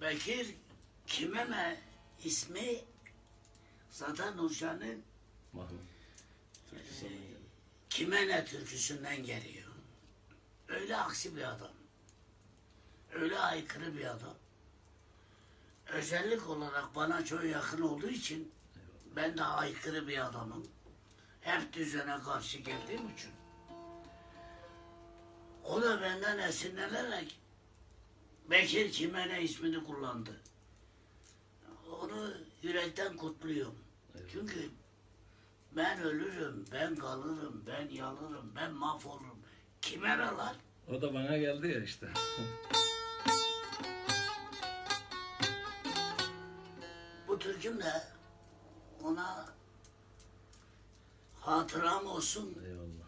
Bekir kime ne ismi zaten Nurcan'ın e, kime ne türküsünden geliyor. Öyle aksi bir adam. Öyle aykırı bir adam. Özellik olarak bana çok yakın olduğu için ben de aykırı bir adamım. Hep düzene karşı geldiğim için. O da benden esinlenerek Bekir Kimene ismini kullandı. Onu yürekten kutluyorum. Çünkü ben ölürüm, ben kalırım, ben yanırım, ben mahvolurum. Kime lan? O da bana geldi ya işte. Bu türküm de ona hatıram olsun, Eyvallah.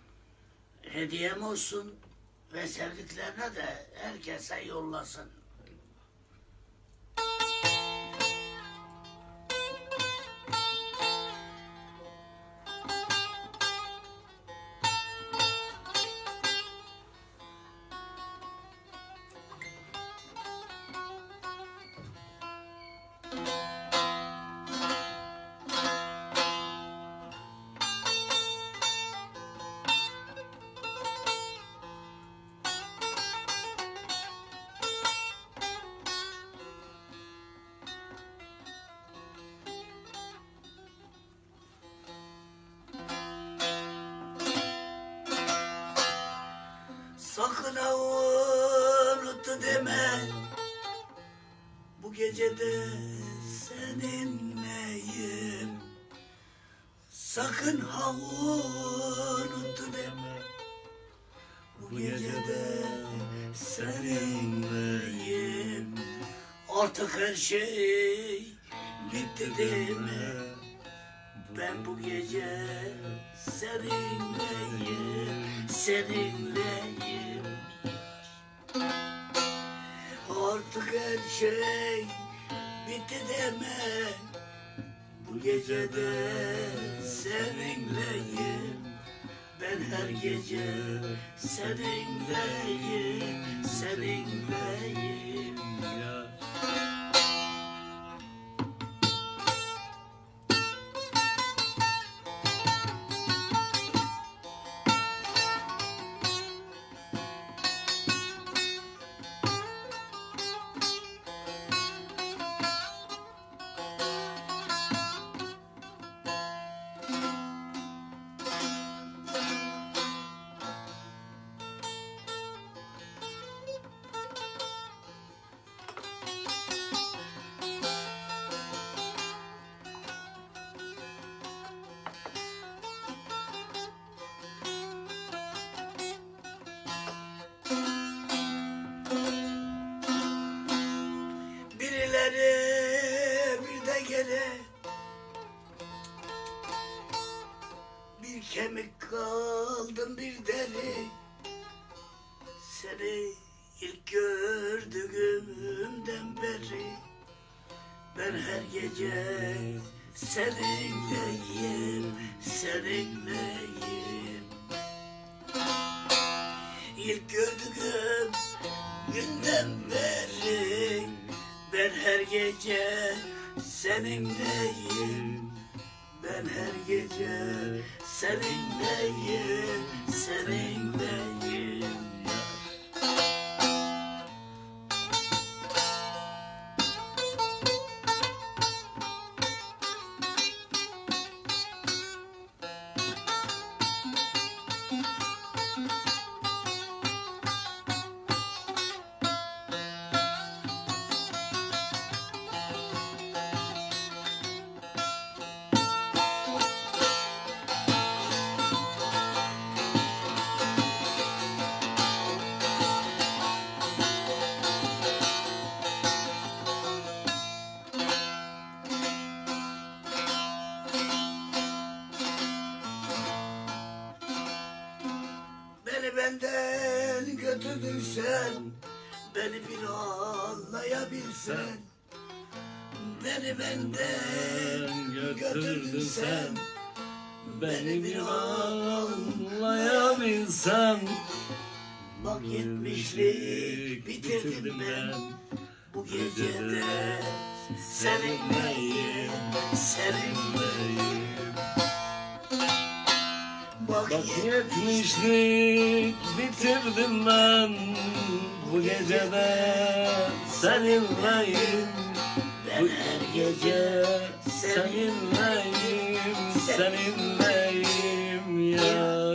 hediyem olsun ve sevdiklerine de herkese yollasın. Sakın ha unuttu deme. Bu gecede seninleyim. Sakın ha unuttu deme. Bu gecede seninleyim. Artık her şey bitti deme ben bu gece seninleyim, seninleyim. Artık her şey bitti deme. Bu gece de seninleyim. Ben her gece seninleyim, seninleyim. Ya. Kemik kaldım bir deri Seni ilk gördüğümden beri Ben her gece seninleyim, seninleyim İlk gördüğüm günden beri Ben her gece seninleyim Ben her gece seninleyim, seninleyim benden götürdüysen Beni bir anlayabilsen Beni benden götürdün sen Beni bir anlayabilsen Bak yetmişlik bitirdim ben. bu gecede seninleyim, seninleyim. Bak yetmişlik bitirdim ben bu gecede. Seninleyim Ben her gece seninleyim, seninleyim ya